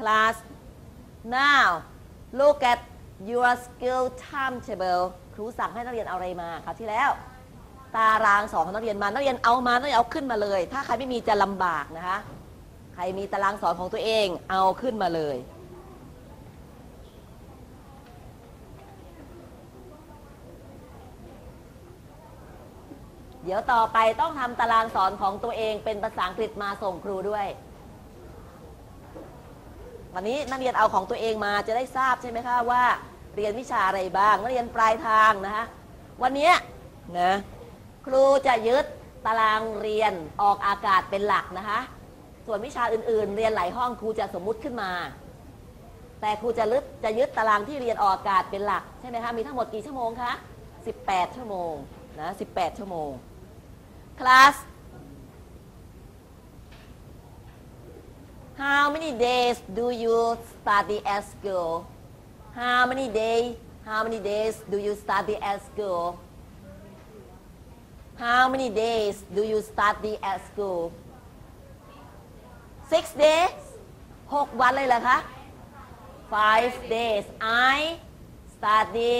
class now look at your skill timetable ครูสั่งให้นักเรียนเอาอะไรมาครับที่แล้ว ตารางสอนของนักเรียนมา นักเรียนเอามานักเรียนเอาขึ้นมาเลย ถ้าใครไม่มีจะลำบากนะคะ ใครมีตารางสอนของตัวเองเอาขึ้นมาเลยเดี๋ยวต่อไปต้องทำตารางสอนของตัวเองเป็นภาษาอังกฤษมาส่งครูด้วย วันนี้นักเรียนเอาของตัวเองมาจะได้ทราบใช่ไหมคะว่าเรียนวิชาอะไรบ้างนักเรียนปลายทางนะคะวันนี้นะครูจะยึดตารางเรียนออกอากาศเป็นหลักนะคะ ส่วนวิชาอื่นๆ เรียนหลายห้องครูจะสมมุติขึ้นมา แต่ครูจะลึกจะยึดตารางที่เรียนออกอากาศเป็นหลักใช่ไหมคะมีทั้งหมดกี่ชั่วโมงคะ18 ชั่วโมงนะ18 ชั่วโมง class How many days do you study at school? How many days? How many days do you study at school? How many days do you study at school? Six days? หกวันเลยเหรอคะ Five days. I study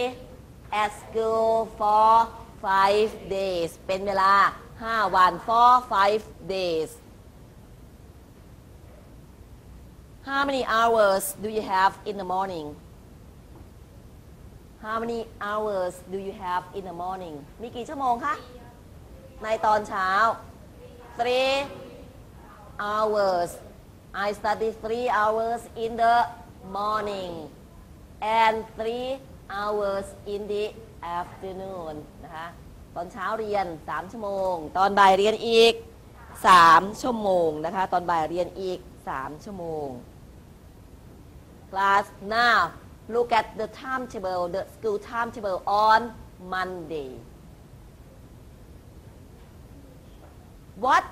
at school for five days. เป็นเวลาห้าวัน for five days. How many hours do you have in the morning? How many hours do you have in the morning? มีกี่ชั่วโมงคะ ในตอนเช้า three hours I study three hours in the morning and three hours in the afternoon นะคะ ตอนเช้าเรียน 3 ชั่วโมง ตอนบ่ายเรียนอีก 3 ชั่วโมงนะคะ ตอนบ่ายเรียนอีก 3 ชั่วโมง class now look at the timetable the school timetable on Monday what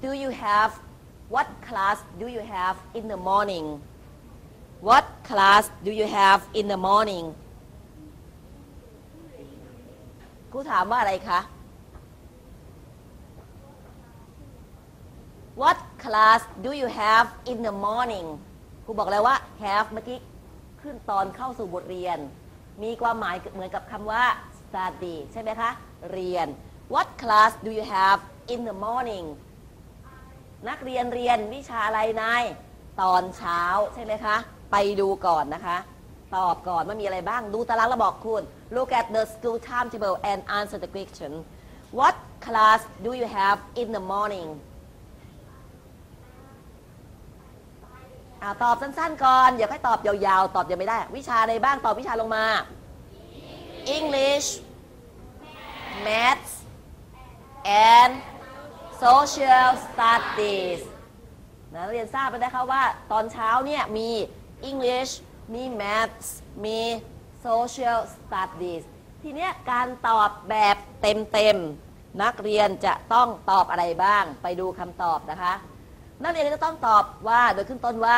do you have what class do you have in the morning what class do you have in the morning ครูถามว่าอะไรคะ What class do you have in the morning ครูบอกแล้วว่า have เมื่อกี้ขึ้นตอนเข้าสู่บทเรียน มีความหมายเหมือนกับคำว่า study ใช่ไหมคะ เรียน What class do you have in the morning นักเรียนเรียนวิชาอะไรนายตอนเช้าใช่ไหมคะ ไปดูก่อนนะคะ ตอบก่อนว่ามีอะไรบ้างดูตารางแล้วบอกคุณ Look at the school timetable and answer the question What class do you have in the morning อ่าตอบสั้นๆก่อน อย่าให้ตอบยาวๆ ตอบยังไม่ได้ วิชาอะไรบ้าง ตอบวิชาลงมา English Maths and Social Studies นะนักเรียนทราบไปได้คะว่าตอนเช้าเนี่ยมี English มี Maths มี Social Studies ทีเนี้ยการตอบแบบเต็มๆ นักเรียนจะต้องตอบอะไรบ้าง ไปดูคำตอบนะคะ นักเรียนก็ต้องตอบว่าโดยขึ้นต้นว่า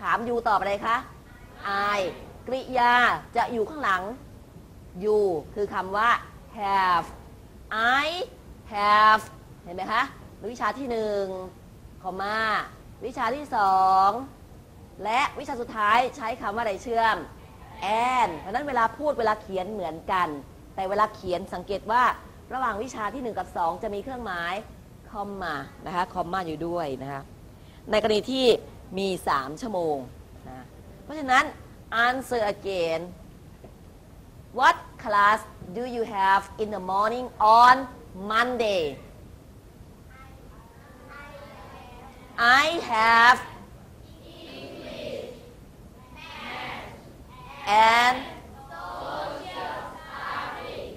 ถามยูตอบอะไรคะ I กริยาจะอยู่ข้างหลัง you คือคำว่า have I have เห็นไหมคะ วิชาที่หนึ่งคอมมาวิชาที่สองและวิชาสุดท้ายใช้คำว่าอะไรเชื่อม and เพราะฉะนั้นเวลาพูดเวลาเขียนเหมือนกัน แต่เวลาเขียนสังเกตว่าระหว่างวิชาที่ 1 กับ 2 จะมีเครื่องหมายคอมมานะคะคอมมาอยู่ด้วยนะคะ ในกรณีที่มี 3 ชั่วโมงนะเพราะฉะนั้น answer again What class do you have in the morning on Monday? I have and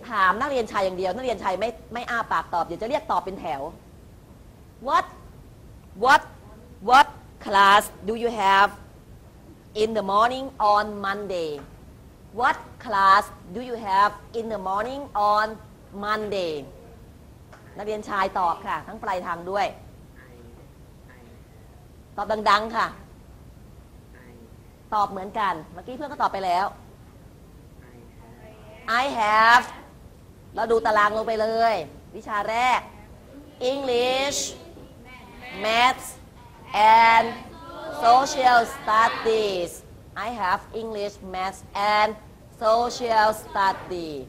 ถามนักเรียนชายอย่างเดียว นักเรียนชายไม่ไม่อ้าปากตอบ เดี๋ยวจะเรียกตอบเป็นแถว What What What class do you have in the morning on Monday What class do you have in the morning on Monday นักเรียนชายตอบค่ะ ทั้งปลายทางด้วย ตอบดัง ๆ ค่ะ ตอบเหมือนกัน เมื่อกี้เพื่อนก็ตอบไปแล้ว I have เราดูตารางลงไปเลย วิชาแรก English Maths and social studies. I have English math, and social study.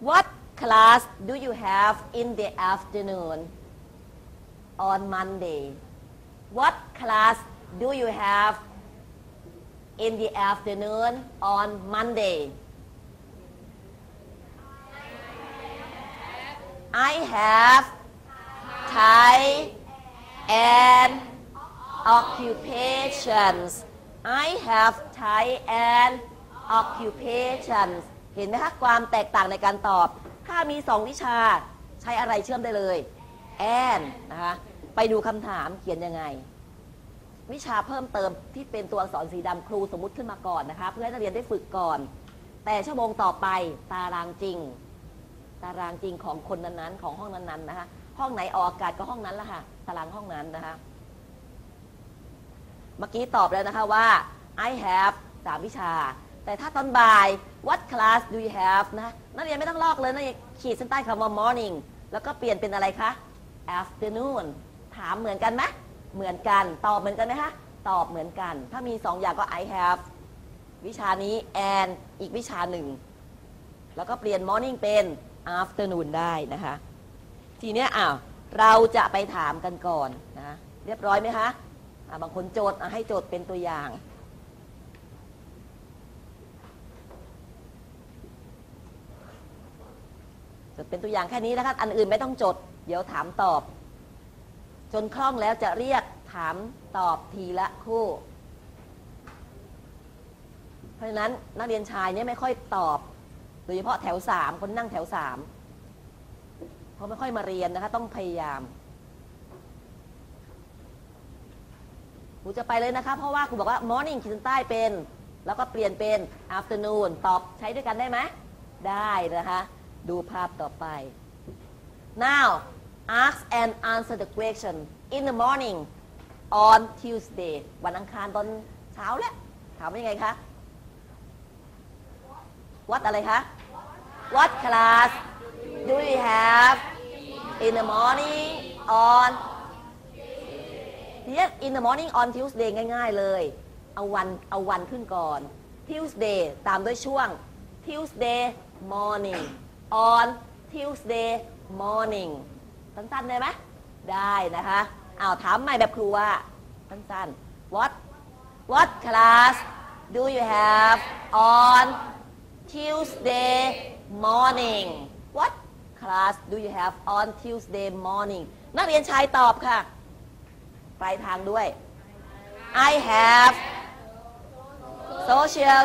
What class do you have in the afternoon on Monday? What class do you have in the afternoon on Monday? I have Thai and occupations I have Thai and occupations เห็นไหมคะความแตกต่างในการตอบ ถ้ามีสองวิชาใช้อะไรเชื่อมได้เลย and นะคะไปดูคำถามเขียนยังไง วิชาเพิ่มเติมที่เป็นตัวอักษรสีดำครูสมมติขึ้นมาก่อนนะคะ เพื่อให้นักเรียนได้ฝึกก่อน แต่ชั่วโมงต่อไปตารางจริง ตารางจริงของคนนั้นๆ ของห้องนั้นๆนะคะห้องไหนออกอากาศก็ห้องนั้นละค่ะ ตารางห้องนั้นนะคะ เมื่อกี้ตอบแล้วนะคะว่า I have สามวิชา แต่ถ้าตอนบ่าย what class do you have นะนักเรียนไม่ต้องลอกเลยนักเรียนขีดเส้นใต้คำว่า morning แล้วก็เปลี่ยนเป็นอะไรคะ afternoon ถามเหมือนกันไหมเหมือนกัน ตอบเหมือนกันไหมคะ ตอบเหมือนกัน ถ้ามีสองอย่างก็ I have วิชานี้ and อีกวิชาหนึ่ง แล้วก็เปลี่ยน morning เป็น afternoon ได้นะคะ ทีเนี้ยอ้าวเราจะไปถามกันก่อนนะ เรียบร้อยไหมคะ อะบางคนโจทย์อะให้โจทย์เป็นตัวอย่าง จดเป็นตัวอย่างแค่นี้นะคะ อันอื่นไม่ต้องจด เดี๋ยวถามตอบ จนคล่องแล้วจะเรียกถามตอบทีละคู่ เพราะฉะนั้นนักเรียนชายเนี่ยไม่ค่อยตอบ โดยเฉพาะแถวสามคนนั่งแถวสามเพราะไม่ค่อยมาเรียนนะคะ ต้องพยายาม ครูจะไปเลยนะคะ เพราะว่าครูบอกว่า morning ขีดเส้นใต้เป็น แล้วก็เปลี่ยนเป็น afternoon ตอบใช้ด้วยกันได้ไหม ได้นะคะ ดูภาพต่อไป now ask and answer the question in the morning on Tuesday วันอังคารตอนเช้าแล้วถามว่ายังไงคะ what อะไรคะ what class do you have in the morning on เนี่ย in the morning on Tuesday ง่ายๆเลย เอาวันเอาวันขึ้นก่อน Tuesday ตามด้วยช่วง Tuesday morning on Tuesday morning สั้นๆได้ไหมได้นะคะเอาถามใหม่แบบครูว่า สั้นๆ what what class do you have on Tuesday morning what class do you have on Tuesday morning นักเรียนชายตอบค่ะ ปลายทางด้วย I have social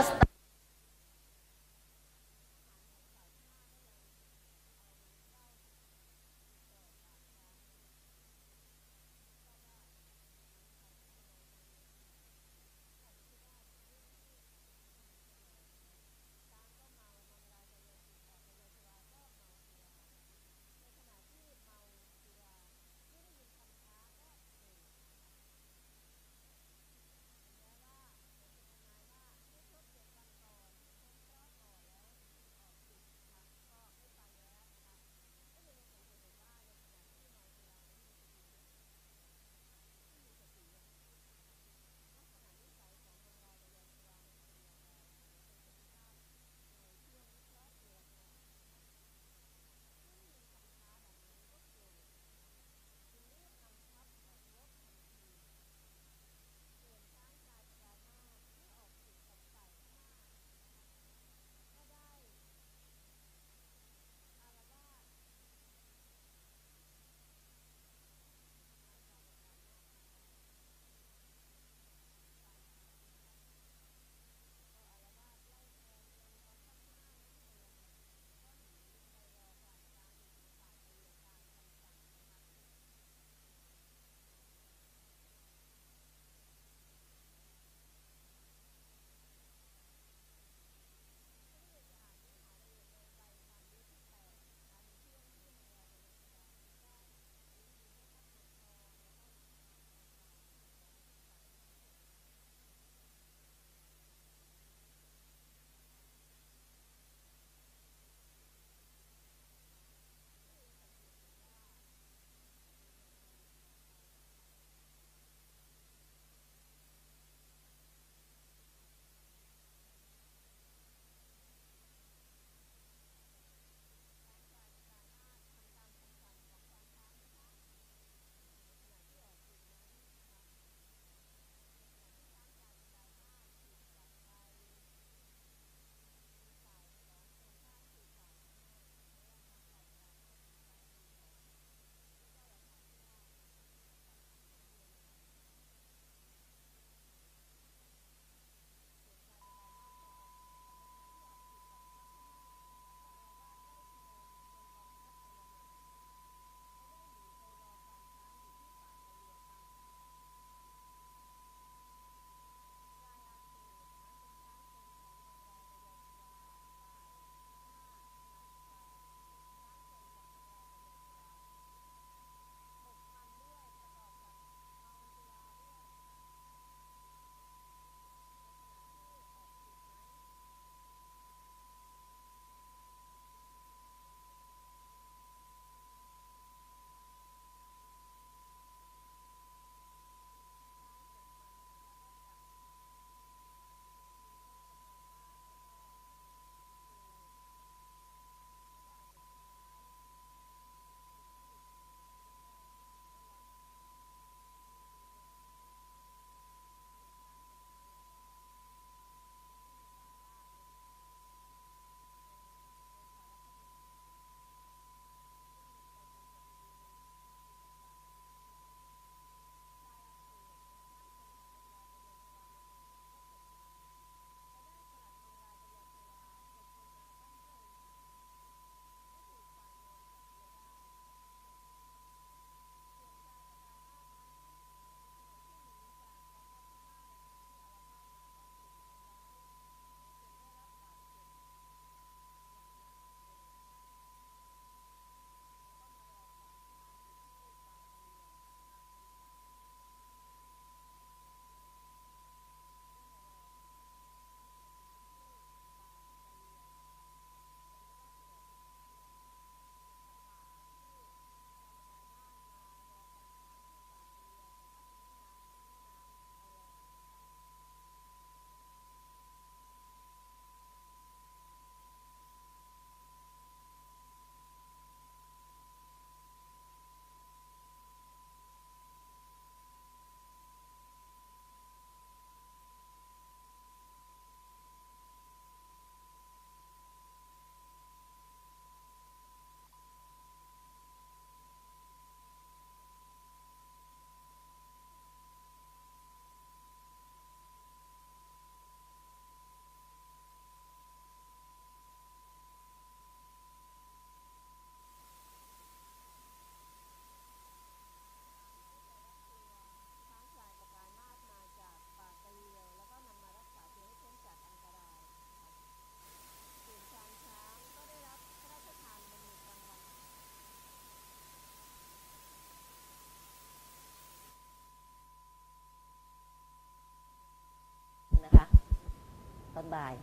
อนบ่าย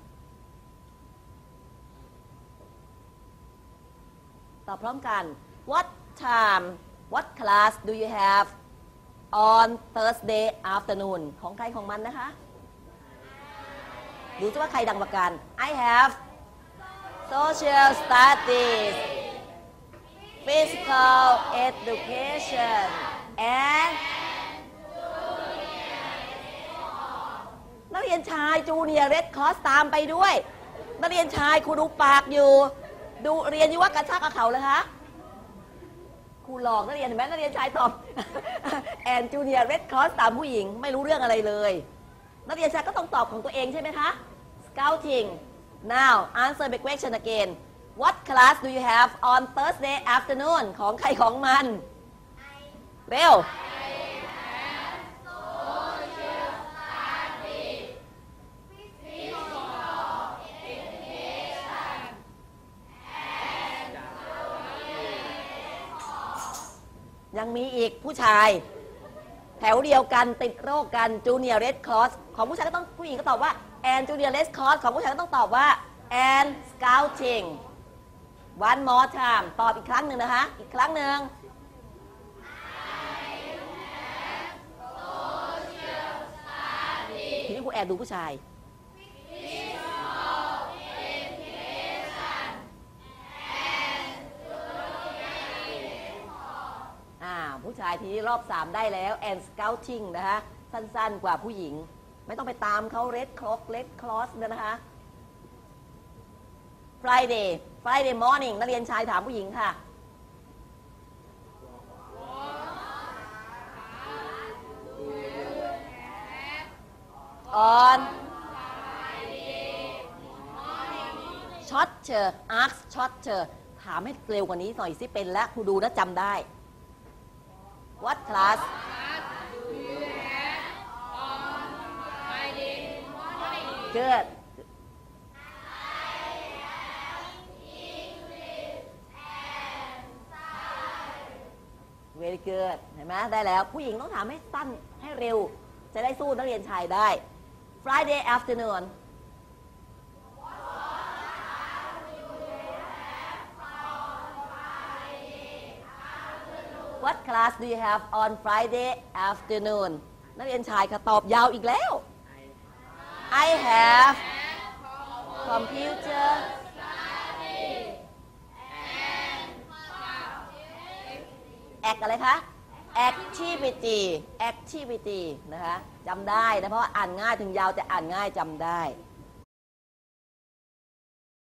ตอบพร้อมกัน What time What class do you have on Thursday afternoon ของใครของมันนะคะ ดูซิว่าใครดังกว่ากัน I have social studies physical education and นักเรียนชายจูเนียร์เรดคอสตามไปด้วย นักเรียนชายครูดูปากอยู่ ดูเรียนอยู่ว่ากระชากกระเขาเลยคะครูหลอกนักเรียนเห็นไหมนักเรียนชายตอบแอนจูเนียร์เรดคอสตามผู้หญิงไม่รู้เรื่องอะไรเลย นักเรียนชายก็ต้องตอบของตัวเองใช่ไหมคะ Scouting now answer the question again What class do you have on Thursday afternoon ของใครของมัน เร็ว ยังมีอีกผู้ชาย แถวเดียวกันติดโรคกันจูเนียร์เรดคอสของผู้ชายก็ต้องผู้หญิงก็ตอบว่าแอนจูเนียร์เรดคอสของผู้ชายก็ต้องตอบว่าแอนสเกลทิง one more time ตอบอีกครั้งหนึ่งนะคะ อีกครั้งหนึ่งทีนี้ครูแอนดูผู้ชาย ชายทีนี้รอบ 3 ได้แล้ว and scouting นะคะสั้นๆกว่าผู้หญิง ไม่ต้องไปตามเขา red clock red cross นะคะ Friday Friday morning นักเรียนชายถามผู้หญิงค่ะ on shorter ask shorter ถามให้เร็วกว่านี้หน่อยสิเป็นแล้วครูดูนะจำได้ What class Good Very good เห็นไหมได้แล้ว ผู้หญิงต้องถามให้สั้นให้เร็ว จะได้สู้นักเรียนชายได้ Friday afternoon What class do you have on Friday afternoon นักเรียนชายค่ะตอบยาวอีกแล้ว I have computer act อะไรคะ activity activity นะคะจำได้นะ เพราะว่าอ่านง่ายถึงยาวแต่อ่านง่ายจำได้